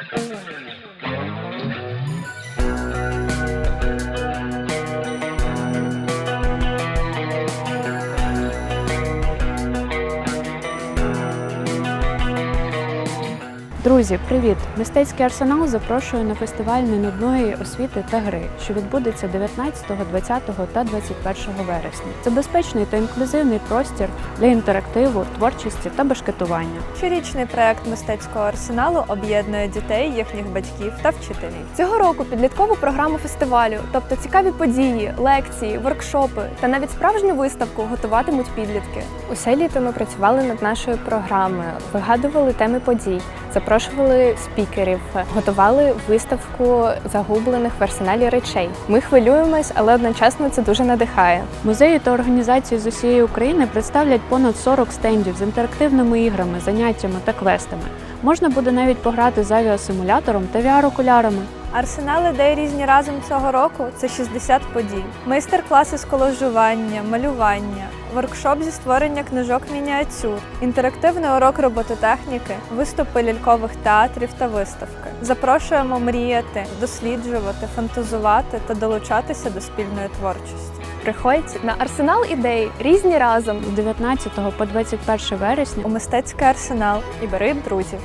Thank you. Друзі, привіт! Мистецький арсенал запрошує на фестиваль ненудної освіти та гри, що відбудеться 19, 20 та 21 вересня. Це безпечний та інклюзивний простір для інтерактиву, творчості та башкетування. Щорічний проект мистецького арсеналу об'єднує дітей, їхніх батьків та вчителів. Цього року підліткову програму фестивалю, тобто цікаві події, лекції, воркшопи та навіть справжню виставку готуватимуть підлітки. Усе літо ми працювали над нашою програмою, вигадували теми подій, запрошували спікерів, готували виставку загублених в арсеналі речей. Ми хвилюємось, але одночасно це дуже надихає. Музеї та організації з усієї України представлять понад 40 стендів з інтерактивними іграми, заняттями та квестами. Можна буде навіть пограти з авіасимулятором та VR-окулярами. Арсенал ідей різні разом цього року це 60 подій, майстер-класи з колажування, малювання, воркшоп зі створення книжок мініатюр, інтерактивний урок робототехніки, виступи лялькових театрів та виставки. Запрошуємо мріяти, досліджувати, фантазувати та долучатися до спільної творчості. Приходь на арсенал ідей різні разом З 19 по 21 вересня У мистецький арсенал і бери друзів.